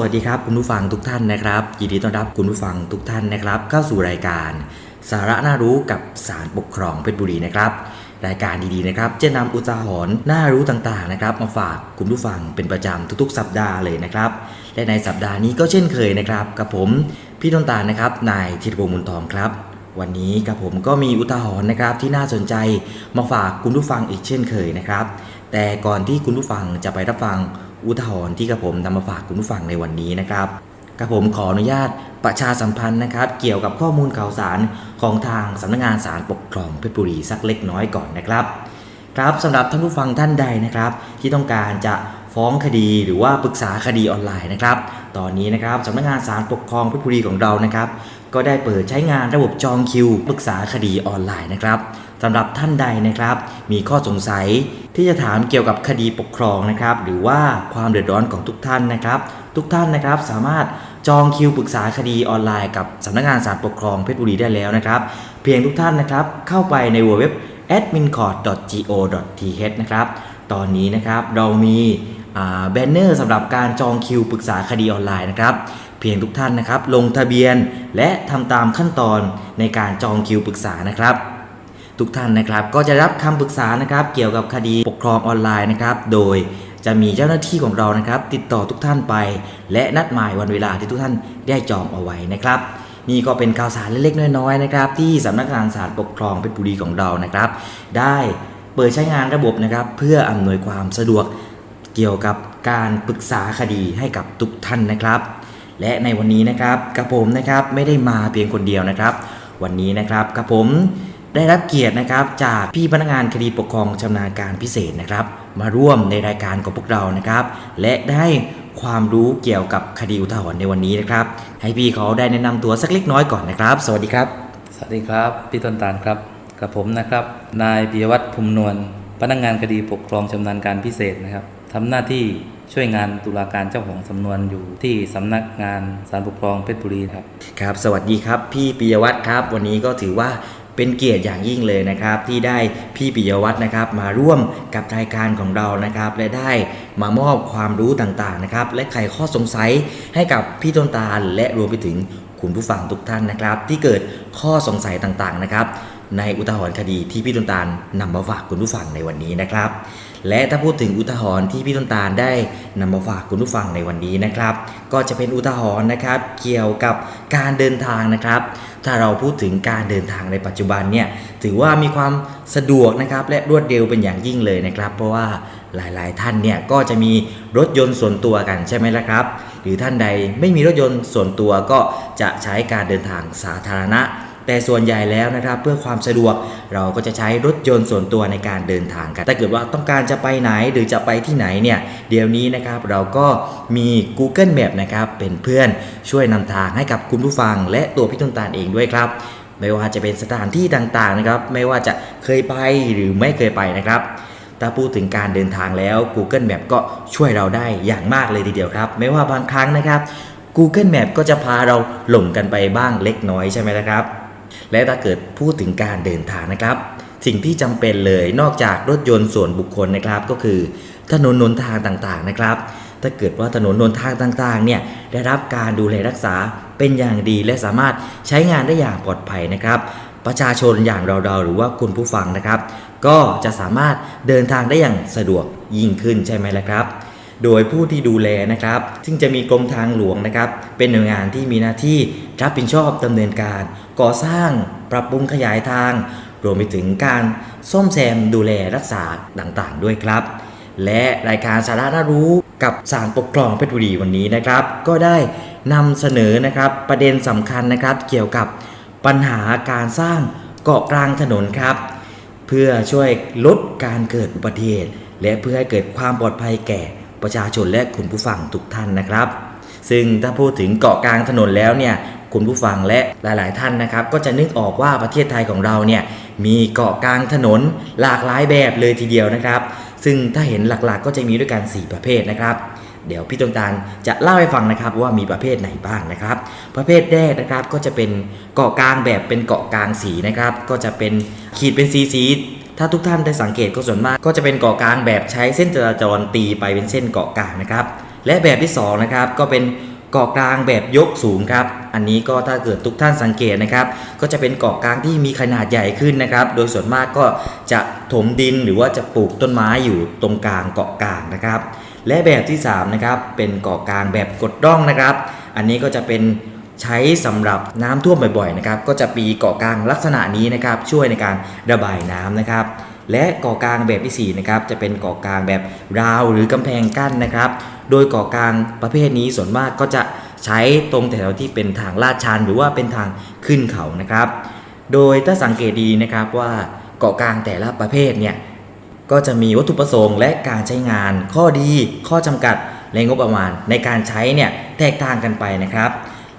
วัสดีครับคุณผู้ฟังทุกท่านนะครับยินดีต้อนรับคุณผู้ฟังทุกท่านนะครับ เข้าสู่รายการ สาระน่ารู้กับสารปกครองเพชรบุรีนะครับ รายการดีๆนะครับจะนำอุทาหรณ์น่ารู้ต่างๆนะครับ มาฝากคุณผู้ฟังเป็นประจำทุกๆ สัปดาห์เลยนะครับ และในสัปดาห์นี้ก็เช่นเคยนะครับ กับผมพี่ต้นตาลนะครับนายธิรพงศ์มุนทองครับ วันนี้กับผมก็มีอุทาหรณ์นะครับที่น่าสนใจมาฝากคุณผู้ฟังอีกเช่นเคยนะครับ แต่ก่อนที่คุณผู้ฟังจะไปรับฟัง อุทาหรณ์ที่กับผมนำมาฝากคุณผู้ฟังในวันนี้นะครับกับผมขออนุญาตประชาสัมพันธ์นะครับ เกี่ยวกับข้อมูลข่าวสารของทางสำนักงานสารปกครองเพชรบุรีสักเล็กน้อยก่อนนะครับ ครับสำหรับท่านผู้ฟังท่านใดนะครับ ที่ต้องการจะฟ้องคดีหรือว่าปรึกษาคดีออนไลน์นะครับ ตอนนี้นะครับสำนักงานศาลปกครองเพชรบุรีของเรานะครับ ก็ได้เปิดใช้งานระบบจองคิว ปรึกษาคดีออนไลน์นะครับ สำหรับท่านใดนะครับ มีข้อสงสัยที่จะถามเกี่ยวกับคดีปกครองนะครับ หรือว่าความเดือดร้อนของทุกท่านนะครับ ทุกท่านนะครับสามารถจองคิวปรึกษาคดีออนไลน์กับสำนักงานศาลปกครองเพชรบุรีได้แล้วนะครับ เพียงทุกท่านนะครับเข้าไปในเว็บ admincourt.go.th นะครับ ตอนนี้นะครับเรามีแบนเนอร์สำหรับการจองคิวปรึกษาคดีออนไลน์นะครับ เพียงทุกท่านนะครับ ลงทะเบียนและทำตามขั้นตอนในการจองคิวปรึกษานะครับ ทุกท่านนะครับ ก็จะรับคำปรึกษานะครับ เกี่ยวกับคดีปกครองออนไลน์นะครับ โดยจะมีเจ้าหน้าที่ของเรานะครับ ติดต่อทุกท่านไป และนัดหมายวันเวลาที่ทุกท่านได้จองเอาไว้นะครับนี่ก็เป็นข่าวสารเล็กๆน้อยๆนะครับที่สำนักงานศาลปกครองเพชรบุรีของเรานะครับ ได้เปิดใช้งานระบบนะครับ เพื่ออำนวยความสะดวกเกี่ยวกับการปรึกษาคดีให้กับทุกท่านนะครับ และในวันนี้นะครับกระผมนะครับไม่ได้มาเพียงคนเดียวนะครับ วันนี้นะครับกระผม ได้รับเกียรตินะครับจากพี่พนักงานคดีปกครองชำนาญการพิเศษนะครับ มาร่วมในรายการของพวกเรานะครับ และได้ความรู้เกี่ยวกับคดีอุทาหรณ์ในวันนี้นะครับ ให้พี่เขาได้แนะนำตัวสักเล็กน้อยก่อนนะครับ สวัสดีครับ สวัสดีครับพี่ต้นตาลครับกับผมนะครับ นายปิยวัฒน์ภูมินวลพนักงานคดีปกครองชำนาญการพิเศษนะครับทำหน้าที่ช่วยงานตุลาการเจ้าของสำนวนอยู่ที่สำนักงานศาลปกครองเพชรบุรีครับ ครับสวัสดีครับพี่ปิยวัฒน์ครับ วันนี้ก็ถือว่า เป็นเกียรติอย่างยิ่งเลยนะครับ ที่ได้พี่ปิยวัฒน์นะครับ มาร่วมกับรายการของเรานะครับ และได้มามอบความรู้ต่างๆนะครับ และไขข้อสงสัยให้กับพี่ต้นตาล และรวมไปถึงคุณผู้ฟังทุกท่านนะครับ ที่เกิดข้อสงสัยต่างๆนะครับ ในอุทาหรณ์คดีที่พี่ต้นตาลนำมาฝากคุณผู้ฟังในวันนี้นะครับ และถ้าพูดถึงอุทาหรณ์ที่พี่ต้นตาลได้นำมาฝากคุณผู้ฟังในวันนี้นะครับ ก็จะเป็นอุทาหรณ์นะครับ เกี่ยวกับการเดินทางนะครับ ถ้าเราพูดถึงการเดินทางในปัจจุบันเนี่ยถือว่ามีความสะดวกนะครับและรวดเร็วเป็นอย่างยิ่งเลยนะครับ เพราะว่าหลาย ๆ ท่านเนี่ยก็จะมีรถยนต์ส่วนตัวกันใช่ไหมล่ะครับ หรือท่านใดไม่มีรถยนต์ส่วนตัวก็จะใช้การเดินทางสาธารณะ แต่ส่วนใหญ่แล้วนะครับเพื่อความสะดวกเราก็จะใช้รถยนต์ส่วนตัวในการเดินทางกันถ้าเกิดว่าต้องการจะไปไหนหรือจะไปที่ไหนเนี่ยเดี๋ยวนี้นะครับเราก็มี Google Map นะครับเป็นเพื่อนช่วยนำทางให้กับคุณผู้ฟัง และตัวพี่ต้นตาลเองด้วยครับไม่ว่าจะเป็นสถานที่ต่างๆนะครับ ไม่ว่าจะเคยไปหรือไม่เคยไปนะครับ ถ้าพูดถึงการเดินทางแล้ว Google Map ก็ช่วยเราได้อย่างมากเลยทีเดียวครับ ไม่ว่าบางครั้งนะครับ Google Map ก็จะพาเราหลงกันไปบ้างเล็กน้อยใช่ไหมละครับ และถ้าเกิดพูดถึงการเดินทางนะครับ สิ่งที่จำเป็นเลยนอกจากรถยนต์ส่วนบุคคลนะครับ ก็คือถนนหนทางต่างๆนะครับ ถ้าเกิดว่าถนนหนทางต่างๆเนี่ยได้รับการดูแลรักษาเป็นอย่างดีและสามารถใช้งานได้อย่างปลอดภัยนะครับประชาชนอย่างเราๆหรือว่าคุณผู้ฟังนะครับ ก็จะสามารถเดินทางได้อย่างสะดวกยิ่งขึ้นใช่ไหมล่ะครับ โดยผู้ที่ดูแลนะครับ ซึ่งจะมีกรมทางหลวงนะครับ เป็นหน่วยงานที่มีหน้าที่รับผิดชอบดำเนินการ ก่อสร้างปรับปรุงขยายทาง รวมไปถึงการซ่อมแซมดูแลรักษาต่างๆ ด้วยครับ และรายการสาระน่ารู้กับสารปกครองเพชรบุรีวันนี้นะครับ ก็ได้นำเสนอนะครับประเด็นสำคัญนะครับเกี่ยวกับปัญหาการสร้างเกาะกลางถนนครับ เพื่อช่วยลดการเกิดอุบัติเหตุและเพื่อให้เกิดความปลอดภัยแก่ ประชาชนและคุณผู้ฟังทุกท่านนะครับ ซึ่งถ้าพูดถึงเกาะกลางถนนแล้วเนี่ยคุณผู้ฟังและหลาย ๆ ท่านนะครับ ก็จะนึกออกว่าประเทศไทยของเราเนี่ยมีเกาะกลางถนนหลากหลายแบบเลยทีเดียวนะครับ ซึ่งถ้าเห็นหลัก ๆ ก็จะมีด้วยกัน 4 ประเภทนะครับ เดี๋ยวพี่ตงตาลจะเล่าให้ฟังนะครับว่ามีประเภทไหนบ้างนะครับ ประเภทแรกนะครับก็จะเป็นเกาะกลางแบบเป็นเกาะกลางสีนะครับ ก็จะเป็นขีดเป็นสีสี ถ้าทุกท่านได้สังเกตก็ส่วนมาก ก็จะเป็นเกาะกลางแบบใช้เส้นจราจรตีไปเป็นเส้นเกาะกลางนะครับ และแบบที่สองนะครับก็เป็นเกาะกลางแบบยกสูงครับ อันนี้ก็ถ้าเกิดทุกท่านสังเกตนะครับ ก็จะเป็นเกาะกลางที่มีขนาดใหญ่ขึ้นนะครับ โดยส่วนมากก็จะถมดินหรือว่าจะปลูกต้นไม้อยู่ตรงกลางเกาะกลางนะครับ และแบบที่สามนะครับเป็นเกาะกลางแบบกดร่องนะครับ อันนี้ก็จะเป็น ใช้สำหรับน้ำท่วมบ่อยๆนะครับก็จะมีเกาะกลางลักษณะนี้นะครับช่วยในการระบายน้ำนะครับ และเกาะกลางแบบที่สี่นะครับจะเป็นเกาะกลางแบบราวหรือกำแพงกั้นนะครับ โดยเกาะกลางประเภทนี้ส่วนมากก็จะใช้ตรงแถวที่เป็นทางลาดชันหรือว่าเป็นทางขึ้นเขานะครับ โดยถ้าสังเกตดีนะครับว่าเกาะกลางแต่ละประเภทเนี่ยก็จะมีวัตถุประสงค์และการใช้งานข้อดี ข้อจำกัดและงบประมาณในการใช้เนี่ยแตกต่างกันไปนะครับ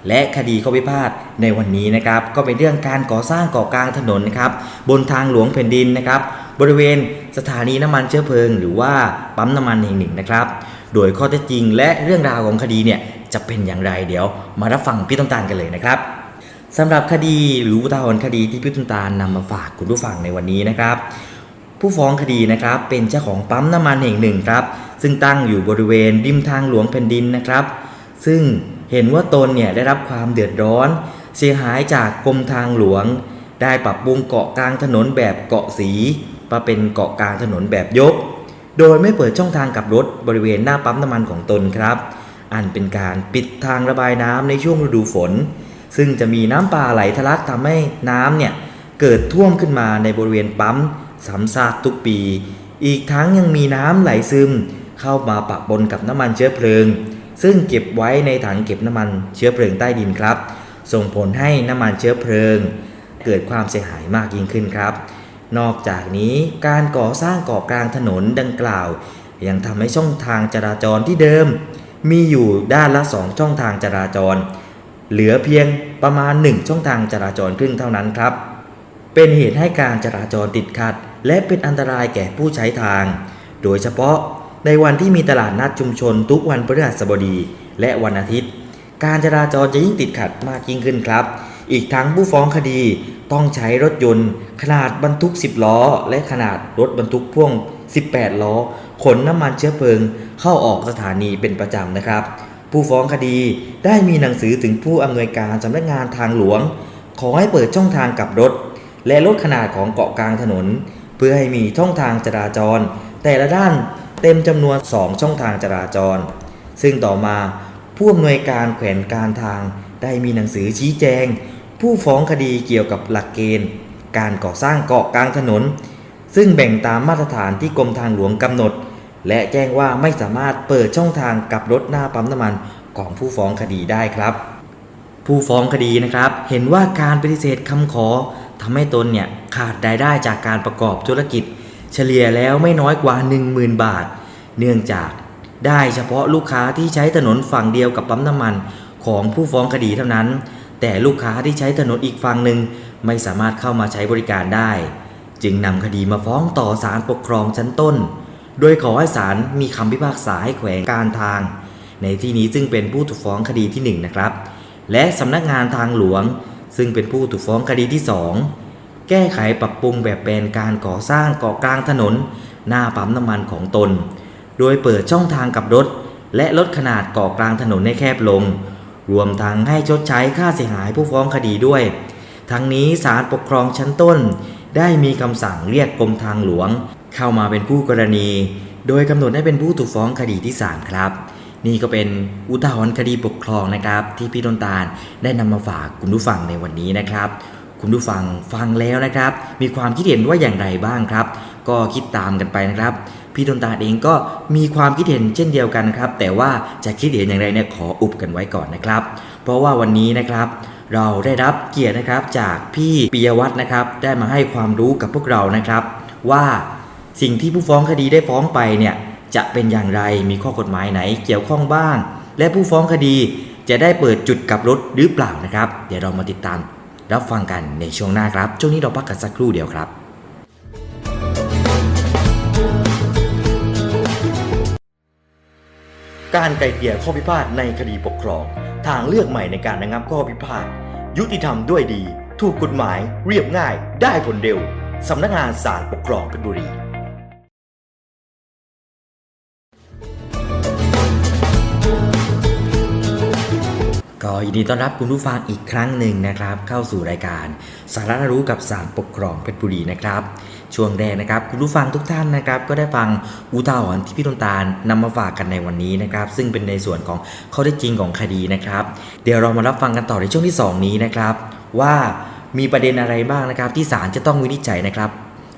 และคดีข้อพิพาทในวันนี้นะครับ ก็เป็นเรื่องการก่อสร้างกาะกลางถนนนะครับบนทางหลวงแผ่นดินนะครับ บริเวณสถานีน้ำมันเชื้อเพลิง หรือว่าปั๊มน้ำมันแห่งหนึ่งนะครับ โดยข้อเท็จจริงและเรื่องราวของคดีเนี่ยจะเป็นอย่างไรเดี๋ยว มารับฟังพี่ต้นตาลกันเลยนะครับสำหรับคดีหรืออุทาหรณ์คดีที่พี่ตุนตาลนำมาฝากคุณผู้ฟังในวันนี้นะครับ ผู้ฟ้องคดีนะครับเป็นเจ้าของปั๊มน้ำมันแห่งหนึ่งครับซึ่งตั้งอยู่บริเวณริมทางหลวงแผ่นดินนะครับ ซึ่ง เห็นว่าตนเนี่ยได้รับความเดือดร้อน เสียหายจากกรมทางหลวง ได้ปรับปรุงเกาะกลางถนนแบบเกาะสีมาเป็นเกาะกลางถนนแบบยก โดยไม่เปิดช่องทางกับรถบริเวณหน้าปั๊มน้ำมันของตนครับ อันเป็นการปิดทางระบายน้ำในช่วงฤดูฝน ซึ่งจะมีน้ำป่าไหลทะลักทำให้น้ำเนี่ยเกิดท่วมขึ้นมาในบริเวณปั๊มซ้ำซากทุกปี อีกทั้งยังมีน้ำไหลซึม เข้ามาปะปนกับน้ำมันเชื้อเพลิง ซึ่งเก็บไว้ในถังเก็บน้ำมันเชื้อเพลิงใต้ดินครับ ส่งผลให้น้ำมันเชื้อเพลิง เกิดความเสียหายมากยิ่งขึ้นครับ นอกจากนี้การก่อสร้างเกาะกลางถนนดังกล่าว ยังทำให้ช่องทางจราจรที่เดิม มีอยู่ด้านละสองช่องทางจราจร เหลือเพียงประมาณ 1 ช่องทางจราจรครึ่งเท่านั้นครับ เป็นเหตุให้การจราจรติดขัด และเป็นอันตรายแก่ผู้ใช้ทาง โดยเฉพาะ ในวันที่มีตลาดนัดชุมชนทุกวันพฤหัสบดี และวันอาทิตย์ การจราจรจะยิ่งติดขัดมากยิ่งขึ้นครับ อีกทั้งผู้ฟ้องคดีต้องใช้รถยนต์ ขนาดบรรทุก 10 ล้อ และขนาดรถบรรทุกพ่วง 18 ล้อ ขนน้ำมันเชื้อเพลิง เข้าออกสถานีเป็นประจำนะครับ ผู้ฟ้องคดีได้มีหนังสือถึงผู้อำนวยการสำนักงานทางหลวง ขอให้เปิดช่องทางกลับรถ และลดขนาดของเกาะกลางถนน เพื่อให้มีช่องทางจราจร แต่ละด้าน เต็มจำนวน 2 ช่องทางจราจร ซึ่งต่อมาผู้อำนวยการแขวนการทางได้มีหนังสือชี้แจง ผู้ฟ้องคดีเกี่ยวกับหลักเกณฑ์ การก่อสร้างเกาะกลางถนน ซึ่งแบ่งตามมาตรฐานที่กรมทางหลวงกำหนด และแจ้งว่าไม่สามารถเปิดช่องทางกับรถหน้าปั๊มน้ำมันของผู้ฟ้องคดีได้ครับ ผู้ฟ้องคดีนะครับ เห็นว่าการปฏิเสธคำขอทำให้ตนเนี่ยขาดรายได้จากการประกอบธุรกิจ ฉลี่ยแล้วไม่น้อยกว่า 10,000 บาท เนื่องจากได้เฉพาะลูกค้าที่ใช้ถนนฝั่งเดียวกับปั๊มน้ำมันของผู้ฟ้องคดีเท่านั้น แต่ลูกค้าที่ใช้ถนนอีกฝั่งหนึ่งไม่สามารถเข้ามาใช้บริการได้ จึงนำคดีมาฟ้องต่อศาลปกครองชั้นต้น โดยขอให้ศาลมีคำพิพากษาให้แขวงการทาง ในที่นี้ซึ่งเป็นผู้ถูกฟ้องคดีที่หนึ่งนะครับ และสำนักงานทางหลวง ซึ่งเป็นผู้ถูกฟ้องคดีที่ 2 แก้ไขปรับปรุงแบบแปลนการก่อสร้างเกาะกลางถนน หน้าปั๊มน้ำมันของตน โดยเปิดช่องทางกับรถ และลดขนาดเกาะกลางถนนให้แคบลง รวมทั้งให้ชดใช้ค่าเสียหายผู้ฟ้องคดีด้วย ทั้งนี้ศาลปกครองชั้นต้น ได้มีคำสั่งเรียกกรมทางหลวง เข้ามาเป็นผู้กรณี โดยกำหนดให้เป็นผู้ถูกฟ้องคดีที่3ครับนี่ก็เป็นอุทาหรณ์คดีปกครองนะครับ ที่พี่ต้นตาลได้นำมาฝากคุณผู้ฟังในวันนี้นะครับ คุณผู้ฟังฟังแล้วนะครับ มีความคิดเห็นว่าอย่างไรบ้างครับ ก็คิดตามกันไปนะครับ พี่ต้นตาลเองก็มีความคิดเห็นเช่นเดียวกันครับ แต่ว่าจะคิดเห็นอย่างไรเนี่ยขออุบกันไว้ก่อนนะครับ เพราะว่าวันนี้นะครับเราได้รับเกียรตินะครับจากพี่ปิยวัฒน์นะครับ ได้มาให้ความรู้กับพวกเรานะครับ ว่าสิ่งที่ผู้ฟ้องคดีได้ฟ้องไปเนี่ยจะเป็นอย่างไรมีข้อกฎหมายไหนเกี่ยวข้องบ้าง และผู้ฟ้องคดีจะได้เปิดจุดกลับรถหรือเปล่านะครับ เดี๋ยวเรามาติดตาม รับฟังกันในช่วงหน้าครับ ช่วงนี้เราพักกันสักครู่เดียวครับการไกลเกลี่ยข้อพิพาทในคดีปกครอง ทางเลือกใหม่ในการระงับข้อพิพาท ยุติธรรมด้วยดี ถูกกฎหมาย เรียบง่าย ได้ผลเร็ว สำนักงานศาลปกครองเพชรบุรี ก็ยินดีต้อนรับคุณผู้ฟังอีกครั้งหนึ่งนะครับ เข้าสู่รายการสาระรู้กับสารปกครองเพชรบุรีนะครับ ช่วงแรกนะครับ คุณผู้ฟังทุกท่านนะครับ ก็ได้ฟังอุทาหรณ์ที่พี่ต้นตาลนำมาฝากกันในวันนี้นะครับ ซึ่งเป็นในส่วนของข้อเท็จจริงของคดีนะครับ เดี๋ยวเรามารับฟังกันต่อในช่วงที่ 2 นี้นะครับ ว่ามีประเด็นอะไรบ้างนะครับ ที่ศาลจะต้องวินิจฉัยนะครับ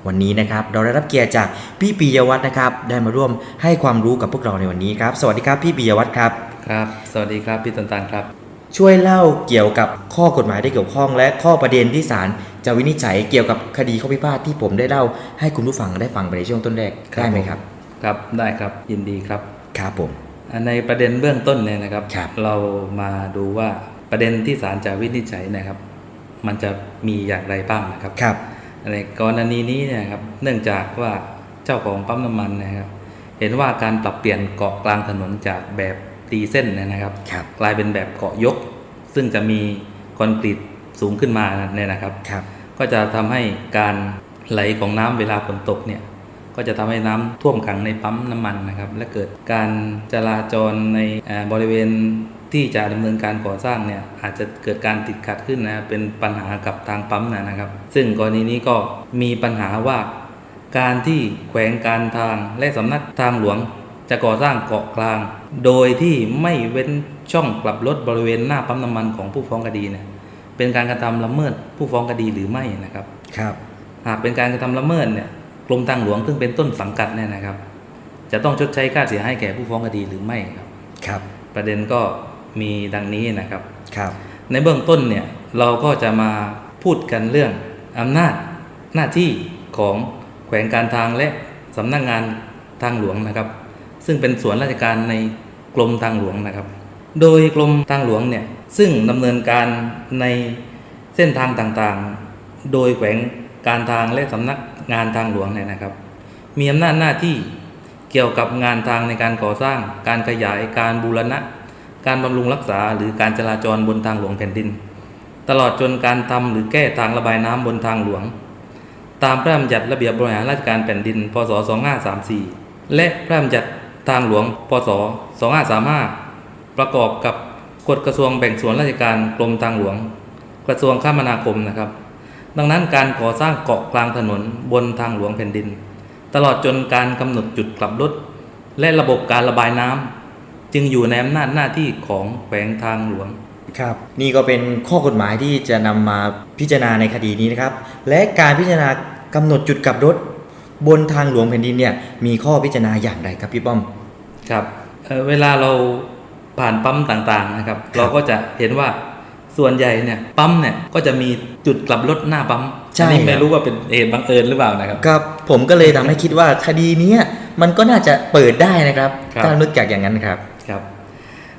วันนี้นะครับเราได้รับเกียรติจากพี่ปิยวัฒน์นะครับ ได้มาร่วมให้ความรู้กับพวกเราในวันนี้ครับ สวัสดีครับพี่ปิยวัฒน์ครับครับ สวัสดีครับพี่ต้นตาลครับ ช่วยเล่าเกี่ยวกับข้อกฎหมายที่เกี่ยวข้อง และข้อประเด็นที่ศาลจะวินิจฉัยเกี่ยวกับคดีข้อพิพาทที่ผมได้เล่า ให้คุณผู้ฟังได้ฟังไปในช่วงต้นแรกครับได้ไหมครับ ครับได้ครับยินดีครับครับผมอ่าในประเด็นเบื้องต้นเนี่ยนะครับครับเรามาดูว่าประเด็นที่ศาลจะวินิจฉัยนะครับ มันจะมีอย่างไรบ้างนะครับครับในกรณีนี้เนี่ยครับเนื่องจากว่าเจ้าของปั๊มน้ำมันนะครับ เห็นว่าการปรับเปลี่ยนเกาะกลางถนนจากแบบ ตีเส้นเนยนะครับครับกลายเป็นแบบเกาะยก ซึ่งจะมีคอนกรีตสูงขึ้นมาเนี่ยนะครับครับก็จะทำให้การไหลของน้ำเวลาฝนตกเนี่ยก็จะทำให้น้ำท่วมขังในปั๊มน้ำมันนะครับ และเกิดการจราจรในเอ่อบริเวณที่จะดำเนินการก่อสร้างเนี่ยอาจจะเกิดการติดขัดขึ้นนะเป็นปัญหากับทางปั๊มนะนะครับ ซึ่งกรณีนี้ก็มีปัญหาว่า การที่แขวงการทางและสำนักทางหลวง จะก่อสร้างเกาะกลาง โดยที่ไม่เว้นช่องกลับรถบริเวณหน้าปั๊มน้ำมันของผู้ฟ้องคดีเนี่ยเป็นการกระทำละเมิดผู้ฟ้องคดีหรือไม่นะครับครับหากเป็นการกระทำละเมิดเนี่ยกรมทางหลวงซึ่งเป็นต้นสังกัดเนี่ยนะครับ จะต้องชดใช้ค่าเสียหายแก่ผู้ฟ้องคดีหรือไม่ครับครับ ประเด็นก็มีดังนี้นะครับครับ ในเบื้องต้นเนี่ยเราก็จะมาพูดกันเรื่องอำนาจหน้าที่ของแขวงการทางและสำนักงานทางหลวงนะครับ ซึ่งเป็นส่วนราชการในกรมทางหลวงนะครับ โดยกรมทางหลวงเนี่ยซึ่งดำเนินการในเส้นทางต่างๆ โดยแขวงการทางและสำนักงานทางหลวงเนี่ยนะครับ มีอำนาจหน้าที่เกี่ยวกับงานทางในการก่อสร้าง การขยายการบูรณะ การบำรุงรักษาหรือการจราจรบนทางหลวงแผ่นดิน ตลอดจนการทำหรือแก้ทางระบายน้ำบนทางหลวง ตามพระราชบัญญัติระเบียบบริหารราชการแผ่นดิน พศ 2534 และพระราชบัญญัติ ทางหลวง พศ 2535 ประกอบกับกฎกระทรวงแบ่งส่วนราชการกรมทางหลวง กระทรวงคมนาคมนะครับ ดังนั้นการก่อสร้างเกาะกลางถนนบนทางหลวงแผ่นดิน ตลอดจนการกำหนดจุดกลับรถ และระบบการระบายน้ำจึงอยู่ในอำนาจหน้าที่ของแขวงทางหลวงครับนี่ก็เป็นข้อกฎหมายที่จะนำมาพิจารณาในคดีนี้นะครับ และการพิจารณากำหนดจุดกลับรถ บนทางหลวงแผ่นดินเนี่ยมีข้อพิจารณาอย่างไรครับพี่ป้อม ครับเอ่อเวลาเราผ่านปั๊มต่างๆนะครับครับ เราก็จะเห็นว่าส่วนใหญ่เนี่ยปั๊มเนี่ยก็จะมีจุดกลับรถหน้าปั๊มใช่อันนี้ครับไม่รู้ว่าเป็นเหตุบังเอิญหรือเปล่านะครับครับผมก็เลยทำให้คิดว่าคดีเนี้ยมันก็น่าจะเปิดได้นะครับครับถ้านึกจากอย่างนั้นครับครับ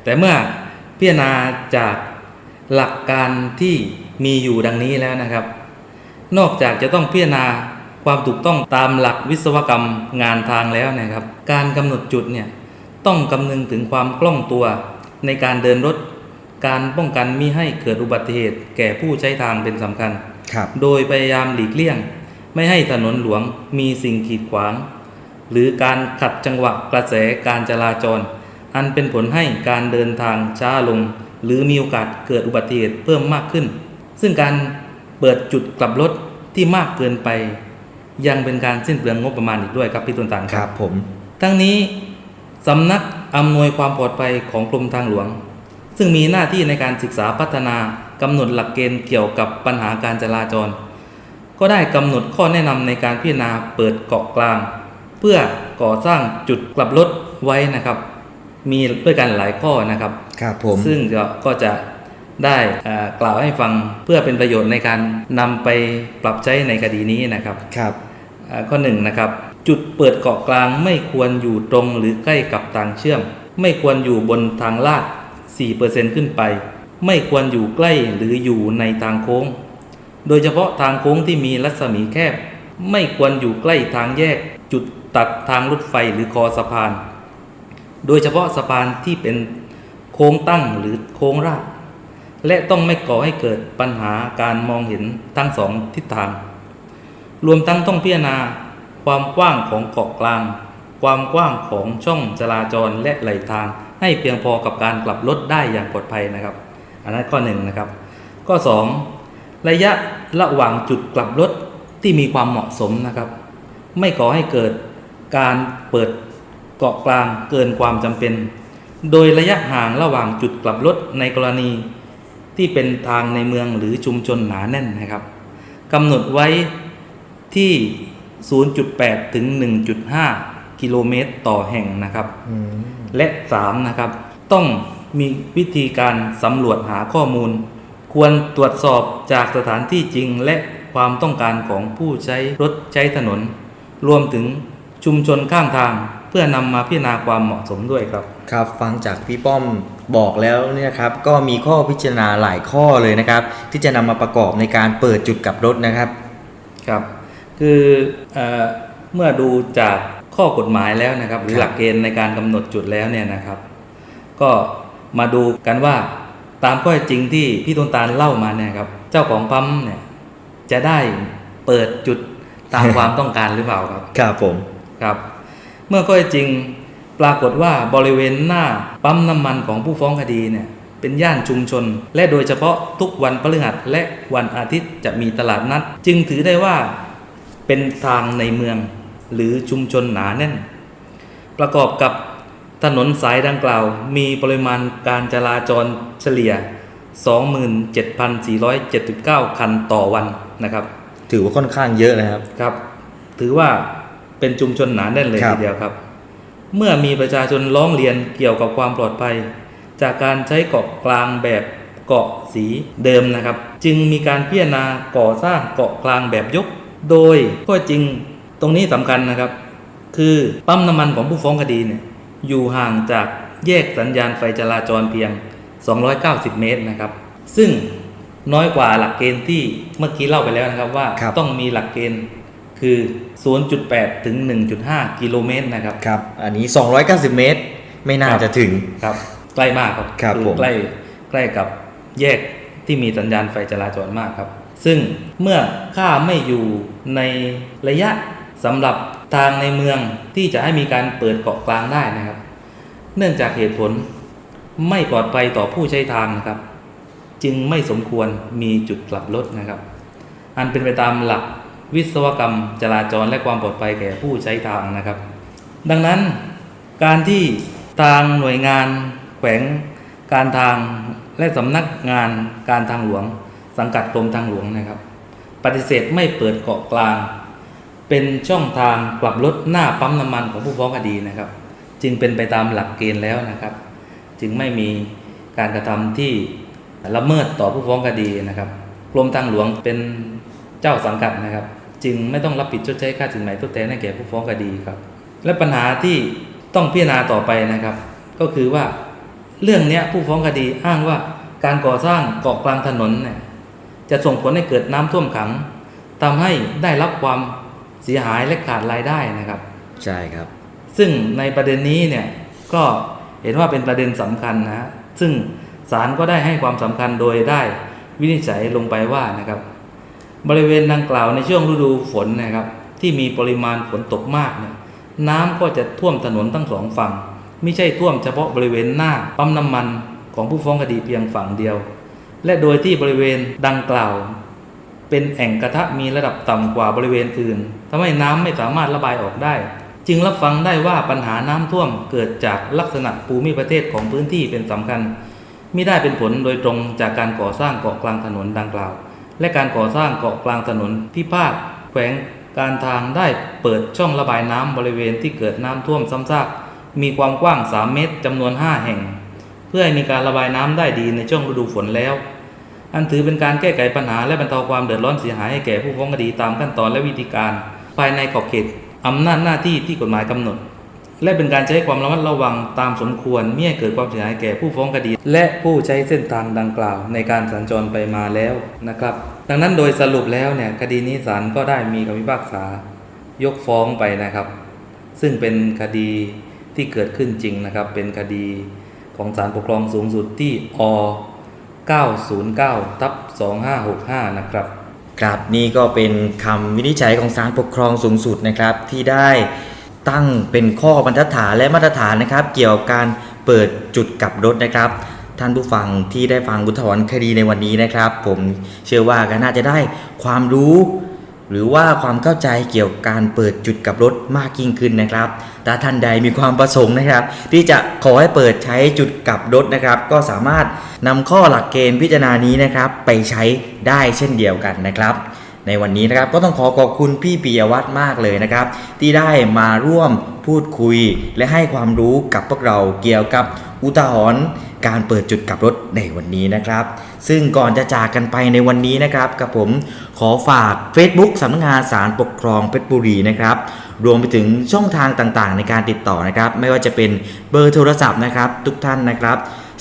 แต่เมื่อพิจารณาจากหลักการที่มีอยู่ดังนี้แล้วนะครับ นอกจากจะต้องพิจารณาความถูกต้องตามหลักวิศวกรรมงานทางแล้วเนะครับ การกำหนดจุดเนี่ย ต้องคำนึงถึงความคล่องตัวในการเดินรถ การป้องกันมิให้เกิดอุบัติเหตุ แก่ผู้ใช้ทางเป็นสำคัญครับโดยพยายามหลีกเลี่ยง ไม่ให้ถนนหลวงมีสิ่งกีดขวาง หรือการขัดจังหวะกระแสการจราจร อันเป็นผลให้การเดินทางช้าลง หรือมีโอกาสเกิดอุบัติเหตุเพิ่มมากขึ้น ซึ่งการเปิดจุดกลับรถที่มากเกินไป ยังเป็นการสิ้นเปลืองงบประมาณอีกด้วยครับพี่ตุนตานครับผม ทั้งนี้ สำนักอำนวยความปลอดภัยของกรมทางหลวง ซึ่งมีหน้าที่ในการศึกษาพัฒนากำหนดหลักเกณฑ์เกี่ยวกับปัญหาการจราจร ก็ได้กำหนดข้อแนะนำในการพิจารณาเปิดเกาะกลาง เพื่อก่อสร้างจุดกลับรถไว้นะครับ มีด้วยกันหลายข้อนะครับครับผมซึ่งก็ก็จะได้เอ่อกล่าวให้ฟังเพื่อเป็นประโยชน์ในการนำไปปรับใช้ในคดีนี้นะครับครับอ่าข้อหนึ่งนะครับ จุดเปิดเกาะกลางไม่ควรอยู่ตรงหรือใกล้กับทางเชื่อม ไม่ควรอยู่บนทางลาด 4%ขึ้นไป ไม่ควรอยู่ใกล้หรืออยู่ในทางโค้ง โดยเฉพาะทางโค้งที่มีรัศมีแคบ ไม่ควรอยู่ใกล้ทางแยก จุดตัดทางรถไฟหรือคอสะพาน โดยเฉพาะสะพานที่เป็นโค้งตั้งหรือโค้งราบและต้องไม่ก่อให้เกิดปัญหาการมองเห็นทั้งสองทิศทาง รวมทั้งต้องพิจารณา ความกว้างของเกาะกลาง ความกว้างของช่องจราจรและไหลทาง ให้เพียงพอกับการกลับรถได้อย่างปลอดภัยนะครับ อันนั้นข้อหนึ่งนะครับ ข้อสองระยะระหว่างจุดกลับรถที่มีความเหมาะสมนะครับ ไม่ก่อให้เกิดการเปิดเกาะกลางเกินความจำเป็น โดยระยะห่างระหว่างจุดกลับรถในกรณีที่เป็นทางในเมืองหรือชุมชนหนาแน่นนะครับกำหนดไว้ที่ 0.8 ถึง 1.5 กิโลเมตรต่อแห่งนะครับ และ3นะครับต้องมีวิธีการสำรวจหาข้อมูล ควรตรวจสอบจากสถานที่จริงและความต้องการของผู้ใช้รถใช้ถนน รวมถึงชุมชนข้างทาง เพื่อนำมาพิจารณาความเหมาะสมด้วยครับ ครับฟังจากพี่ป้อมบอกแล้วเนี่ยครับก็มีข้อพิจารณาหลายข้อเลยนะครับ ที่จะนำมาประกอบในการเปิดจุดกลับรถนะครับ ครับ คือเออเมื่อดูจากข้อกฎหมายแล้วนะครับ หรือครับหลักเกณฑ์ในการกำหนดจุดแล้วเนี่ยนะครับ ก็มาดูกันว่าตามข้อเท็จจริงที่พี่ต้นตาลเล่ามาเนี่ยครับ เจ้าของปั๊มเนี่ยจะได้เปิดจุดตามความต้องการหรือเปล่าครับครับผมครับ เมื่อข้อเท็จจริงปรากฏว่าบริเวณหน้าปั๊มน้ำมันของผู้ฟ้องคดีเนี่ยเป็นย่านชุมชน และโดยเฉพาะทุกวันพฤหัสและวันอาทิตย์จะมีตลาดนัด จึงถือได้ว่า เป็นทางในเมืองหรือชุมชนหนาแน่น ประกอบกับถนนสายดังกล่าว มีปริมาณการจราจรเฉลี่ย 27,479 คันต่อวันนะครับ ถือว่าค่อนข้างเยอะนะครับครับ ถือว่าเป็นชุมชนหนาแน่นเลยครับทีเดียวครับ เมื่อมีประชาชนร้องเรียนเกี่ยวกับความปลอดภัย จากการใช้เกาะกลางแบบเกาะสีเดิมนะครับ จึงมีการพิจารณาก่อสร้างเกาะกลางแบบยก โดยข้อจริงตรงนี้สำคัญนะครับ คือปั๊มน้ำมันของผู้ฟ้องคดีเนี่ยอยู่ห่างจากแยกสัญญาณไฟจราจรเพียง 290 เมตรนะครับ ซึ่งน้อยกว่าหลักเกณฑ์ที่เมื่อกี้เล่าไปแล้วนะครับว่าครับต้องมีหลักเกณฑ์คือ 0.8 ถึง 1.5 กิโลเมตรนะครับครับ อันนี้ 290 เมตร ไม่น่าครับจะถึงครับใกล้มากครับครับอผมใกล้ใกล้กับแยกที่มีสัญญาณไฟจราจรมากครับ ซึ่งเมื่อค่าไม่อยู่ในระยะสำหรับทางในเมืองที่จะให้มีการเปิดเกาะกลางได้นะครับ เนื่องจากเหตุผลไม่ปลอดภัยต่อผู้ใช้ทางนะครับ จึงไม่สมควรมีจุดกลับรถนะครับ อันเป็นไปตามหลักวิศวกรรมจราจรและความปลอดภัยแก่ผู้ใช้ทางนะครับ ดังนั้นการที่ทางหน่วยงานแขวงการทางและสำนักงานการทางหลวง สังกัดกรมทางหลวงนะครับ ปฏิเสธไม่เปิดเกาะกลาง เป็นช่องทางกลับรถหน้าปั๊มน้ำมันของผู้ฟ้องคดีนะครับ จึงเป็นไปตามหลักเกณฑ์แล้วนะครับ จึงไม่มีการกระทำที่ละเมิดต่อผู้ฟ้องคดีนะครับกรมทางหลวงเป็นเจ้าสังกัดนะครับ จึงไม่ต้องรับผิดชดใช้ค่าสินไหมทดแทนให้แก่ผู้ฟ้องคดีครับ และปัญหาที่ต้องพิจารณาต่อไปนะครับ ก็คือว่าเรื่องนี้ผู้ฟ้องคดีอ้างว่าการก่อสร้างเกาะกลางถนนเนี่ย จะส่งผลให้เกิดน้ำท่วมขังทำให้ได้รับความเสียหายและขาดรายได้นะครับ ใช่ครับ ซึ่งในประเด็นนี้เนี่ยก็เห็นว่าเป็นประเด็นสำคัญนะฮะซึ่งศาลก็ได้ให้ความสำคัญโดยได้วินิจฉัยลงไปว่านะครับ บริเวณดังกล่าวในช่วงฤดูฝนนะครับ ที่มีปริมาณฝนตกมากเนี่ยน้ำก็จะท่วมถนนทั้งสองฝั่ง ไม่ใช่ท่วมเฉพาะบริเวณหน้าปั๊มน้ำมันของผู้ฟ้องคดีเพียงฝั่งเดียว และโดยที่บริเวณดังกล่าว เป็นแอ่งกระทะมีระดับต่ำกว่าบริเวณอื่นทำให้น้ำไม่สามารถระบายออกได้ จึงรับฟังได้ว่าปัญหาน้ำท่วมเกิดจากลักษณะภูมิประเทศของพื้นที่เป็นสำคัญมิได้เป็นผลโดยตรงจากการก่อสร้างเกาะกลางถนนดังกล่าว และการก่อสร้างเกาะกลางถนนพิพาทแขวงการทางได้เปิดช่องระบายน้ำบริเวณที่เกิดน้ำท่วมซ้ำซากมีความกว้าง 3 เมตรจำนวน 5 แห่ง เพื่อให้มีการระบายน้ำได้ดีในช่วงฤดูฝนแล้ว อันถือเป็นการแก้ไขปัญหาและบรรเทาความเดือดร้อนเสียหายให้แก่ผู้ฟ้องคดีตามขั้นตอนและวิธีการ ภายในขอบเขตอำนาจหน้าที่ที่กฎหมายกำหนด และเป็นการใช้ความระมัดระวังตามสมควรไม่ให้เกิดความเสียหายแก่ผู้ฟ้องคดี และผู้ใช้เส้นทางดังกล่าวในการสัญจรไปมาแล้วนะครับ ดังนั้นโดยสรุปแล้วเนี่ยคดีนี้ศาลก็ได้มีคำพิพากษายกฟ้องไปนะครับ ซึ่งเป็นคดีที่เกิดขึ้นจริงนะครับ เป็นคดีของศาลปกครองสูงสุดที่อ 909ทับ2565 นะครับ ครับนี่ก็เป็นคำวินิจฉัยของศาลปกครองสูงสุดนะครับที่ได้ตั้งเป็นข้อบรรทัดฐานและมาตรฐานนะครับ เกี่ยวกับการเปิดจุดกลับรถนะครับ ท่านผู้ฟังที่ได้ฟังบุทธรณ์คดีในวันนี้นะครับ ผมเชื่อว่าก็น่าจะได้ความรู้ หรือว่าความเข้าใจเกี่ยวกับการเปิดจุดกับรถมากยิ่งขึ้นนะครับถ้าท่านใดมีความประสงค์นะครับ ที่จะขอให้เปิดใช้จุดกับรถนะครับ ก็สามารถนำข้อหลักเกณฑ์พิจารณานี้นะครับ ไปใช้ได้เช่นเดียวกันนะครับในวันนี้นะครับก็ต้องขอขอบคุณพี่ปิยวัฒน์มากเลยนะครับ ที่ได้มาร่วมพูดคุย และให้ความรู้กับพวกเราเกี่ยวกับอุทาหรณ์การเปิดจุดกลับรถในวันนี้นะครับ ซึ่งก่อนจะจากกันไปในวันนี้นะครับกับผมขอฝาก Facebook สำนักงานศาลปกครองเพชรบุรีนะครับรวมไปถึงช่องทางต่างๆ ในการติดต่อนะครับ ไม่ว่าจะเป็นเบอร์โทรศัพท์นะครับ ทุกท่านนะครับ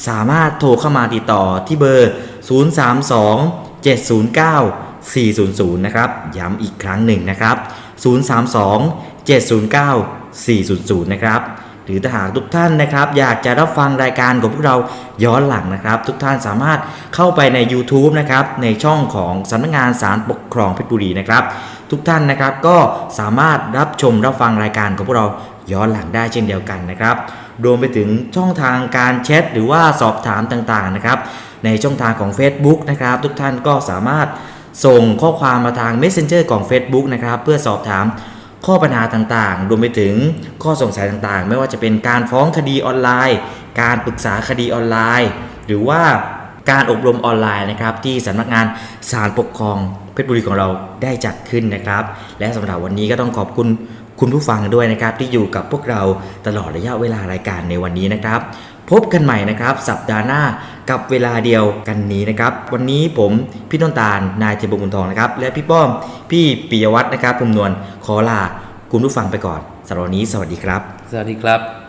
สามารถโทรเข้ามาติดต่อที่เบอร์ 032 709 400 นะครับ ย้ำอีกครั้งหนึ่งนะครับ 032 709 400 นะครับ หรือถ้าหากทุกท่านนะครับ อยากจะรับฟังรายการของพวกเราย้อนหลังนะครับ ทุกท่านสามารถเข้าไปใน YouTube นะครับในช่องของสำนักงานศาลปกครองเพชรบุรีนะครับ ทุกท่านนะครับก็สามารถรับชมรับฟังรายการของพวกเราย้อนหลังได้เช่นเดียวกันนะครับ รวมไปถึงช่องทางการแชทหรือว่าสอบถามต่างๆนะครับ ในช่องทางของ Facebook นะครับ ทุกท่านก็สามารถส่งข้อความมาทาง Messenger ของ Facebook นะครับ เพื่อสอบถาม ข้อปัญหาต่างๆ รวมไปถึงข้อสงสัยต่างๆ ไม่ว่าจะเป็นการฟ้องคดีออนไลน์ การปรึกษาคดีออนไลน์ หรือว่าการอบรมออนไลน์นะครับที่สำนักงานศาลปกครองเพชรบุรีของเราได้จัดขึ้นนะครับ และสำหรับวันนี้ก็ต้องขอบคุณคุณผู้ฟังด้วยนะครับที่อยู่กับพวกเราตลอดระยะเวลารายการในวันนี้นะครับ พบกันใหม่นะครับ สัปดาห์หน้ากับเวลาเดียวกันนี้นะครับ วันนี้ผมพี่ต้นตาลนายเทพบุญทองนะครับ และพี่ป้อมพี่ปิยวัฒน์นะครับภูมินวลขอลาคุณผู้ฟังไปก่อนสำหรับวันนี้สวัสดีครับ สวัสดีครับ